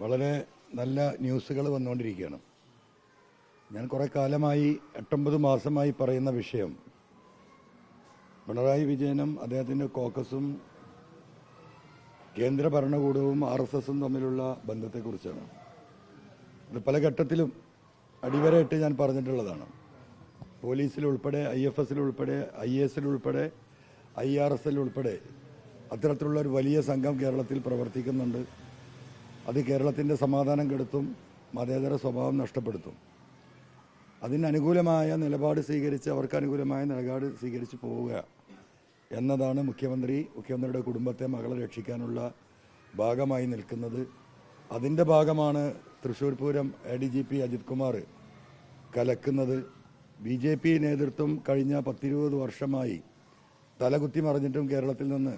വളരെ നല്ല ന്യൂസുകൾ വന്നുകൊണ്ടിരിക്കുകയാണ്. ഞാൻ കുറേ കാലമായി എട്ടൊമ്പത് മാസമായി പറയുന്ന വിഷയം പിണറായി വിജയനും അദ്ദേഹത്തിന്റെ കോക്കസും കേന്ദ്ര ഭരണകൂടവും ആർ എസ് എസും തമ്മിലുള്ള ബന്ധത്തെക്കുറിച്ചാണ്. ഇത് പല ഘട്ടത്തിലും അടിവരയിട്ട് ഞാൻ പറഞ്ഞിട്ടുള്ളതാണ്. പോലീസിലുൾപ്പെടെ ഐ എഫ് എസിലുൾപ്പെടെ ഐ എസിലുൾപ്പെടെ ഐ ആർ എസ് ഉൾപ്പെടെ അത്തരത്തിലുള്ള ഒരു വലിയ സംഘം കേരളത്തിൽ പ്രവർത്തിക്കുന്നുണ്ട്. അത് കേരളത്തിന്റെ സമാധാനം കെടുത്തും മതേതര സ്വഭാവം നഷ്ടപ്പെടുത്തും. അതിനനുകൂലമായ നിലപാട് സ്വീകരിച്ച് അവർക്ക് അനുകൂലമായ നിലപാട് സ്വീകരിച്ച് പോവുക എന്നതാണ് മുഖ്യമന്ത്രി മുഖ്യമന്ത്രിയുടെ കുടുംബത്തെ മകളെ രക്ഷിക്കാനുള്ള ഭാഗമായി നിൽക്കുന്നത്. അതിന്റെ ഭാഗമാണ് Thrissur Pooram A D G P Ajith Kumar കലക്കുന്നത്. B J P നേതൃത്വം കഴിഞ്ഞ പത്തിരുപത് വർഷമായി തലകുത്തി മറിഞ്ഞിട്ടും കേരളത്തിൽ നിന്ന്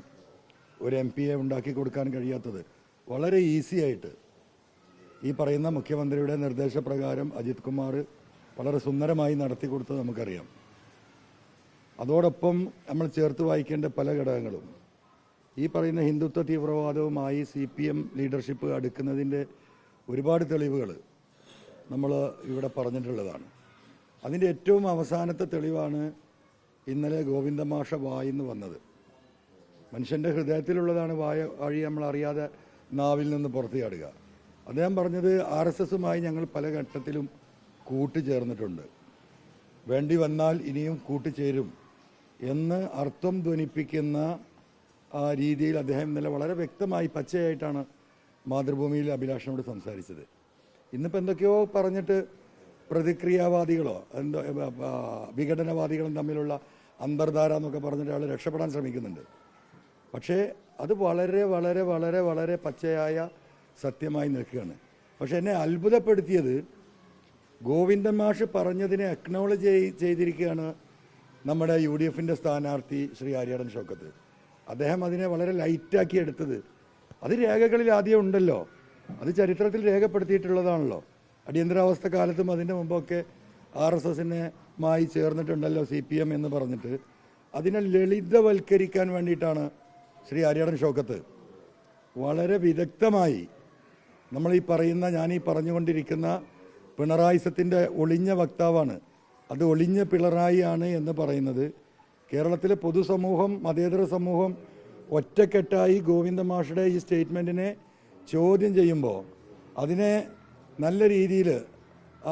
ഒരു എം പിയെ ഉണ്ടാക്കി കൊടുക്കാൻ കഴിയാത്തത്. വളരെ ഈസി ആയിട്ട് ഈ പറയുന്ന മുഖ്യമന്ത്രിയുടെ നിർദ്ദേശപ്രകാരം അജിത് കുമാർ വളരെ സുന്ദരമായി നടത്തി കൊടുത്തത് നമുക്കറിയാം. അതോടൊപ്പം നമ്മൾ ചേർത്ത് വായിക്കേണ്ട പല ഘടകങ്ങളും. ഈ പറയുന്ന ഹിന്ദുത്വ തീവ്രവാദവുമായി സി പി എം ലീഡർഷിപ്പ് അടുക്കുന്നതിന്റെ ഒരുപാട് തെളിവുകൾ നമ്മൾ ഇവിടെ പറഞ്ഞിട്ടുള്ളതാണ്. അതിന്റെ ഏറ്റവും അവസാനത്തെ തെളിവാണ് ഇന്നലെ ഗോവിന്ദമാഷ വായിന്ന് വന്നത്. മനുഷ്യന്റെ ഹൃദയത്തിലുള്ളതാണ് വായ വഴി നമ്മൾ അറിയാതെ നാവിൽ നിന്ന് പുറത്തു ചാടുക. അദ്ദേഹം പറഞ്ഞത് ആർ എസ് എസുമായി ഞങ്ങൾ പല ഘട്ടത്തിലും കൂട്ടുചേർന്നിട്ടുണ്ട്. വേണ്ടി വന്നാൽ ഇനിയും കൂട്ടുചേരും എന്ന് അർത്ഥം ധ്വനിപ്പിക്കുന്ന ആ രീതിയിൽ അദ്ദേഹം ഇന്നലെ വളരെ വ്യക്തമായി പച്ചയായിട്ടാണ് മാതൃഭൂമിയിൽ അഭിലാഷനോട് സംസാരിച്ചത്. ഇന്നിപ്പോൾ എന്തൊക്കെയോ പറഞ്ഞിട്ട് പ്രതിക്രിയാവാദികളോ എന്തോ വിഘടനവാദികളും തമ്മിലുള്ള അന്തർധാര എന്നൊക്കെ പറഞ്ഞിട്ട് ആൾ രക്ഷപ്പെടാൻ ശ്രമിക്കുന്നുണ്ട്. പക്ഷേ അത് വളരെ വളരെ വളരെ വളരെ പച്ചയായ സത്യമായി നിൽക്കുകയാണ്. പക്ഷെ എന്നെ അത്ഭുതപ്പെടുത്തിയത് ഗോവിന്ദൻ മാഷ് പറഞ്ഞതിനെ അക്നോളജ് ചെയ്തിരിക്കുകയാണ് നമ്മുടെ യു ഡി എഫിന്റെ സ്ഥാനാർത്ഥി ശ്രീ ആര്യാടൻ ഷോക്കത്ത് അദ്ദേഹം അതിനെ വളരെ ലൈറ്റാക്കി എടുത്തത്. അത് രേഖകളിൽ ആദ്യം ഉണ്ടല്ലോ. അത് ചരിത്രത്തിൽ രേഖപ്പെടുത്തിയിട്ടുള്ളതാണല്ലോ. അടിയന്തരാവസ്ഥ കാലത്തും അതിന്റെ മുമ്പൊക്കെ ആർ എസ് എസിനെ മായി ചേർന്നിട്ടുണ്ടല്ലോ സി പി എം എന്ന് പറഞ്ഞിട്ട്. അതിനെ ലളിതവൽക്കരിക്കാൻ വേണ്ടിയിട്ടാണ് ശ്രീ ആര്യാടൻ ഷോക്കത്ത് വളരെ വിദഗ്ധമായി നമ്മൾ ഈ പറയുന്ന ഞാൻ ഈ പറഞ്ഞുകൊണ്ടിരിക്കുന്ന പിണറായിസത്തിന്റെ ഒളിഞ്ഞ വക്താവാണ്. അത് ഒളിഞ്ഞ പിണറായിയാണ് എന്ന് പറയുന്നത്. കേരളത്തിലെ പൊതുസമൂഹം മതേതര സമൂഹം ഒറ്റക്കെട്ടായി ഗോവിന്ദ മാഷയുടെ ഈ സ്റ്റേറ്റ്മെന്റിനെ ചോദ്യം ചെയ്യുമ്പോൾ അതിനെ നല്ല രീതിയിൽ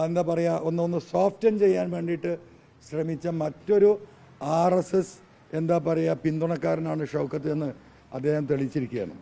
എന്താ പറയുക ഒന്നൊന്ന് സോഫ്റ്റൻ ചെയ്യാൻ വേണ്ടിയിട്ട് ശ്രമിച്ച മറ്റൊരു ആർ എസ് എസ് എന്താ പറയുക പിന്തുണക്കാരനാണ് ഷൗക്കത്ത് എന്ന് അദ്ദേഹം തെളിയിച്ചിരിക്കുകയാണ്.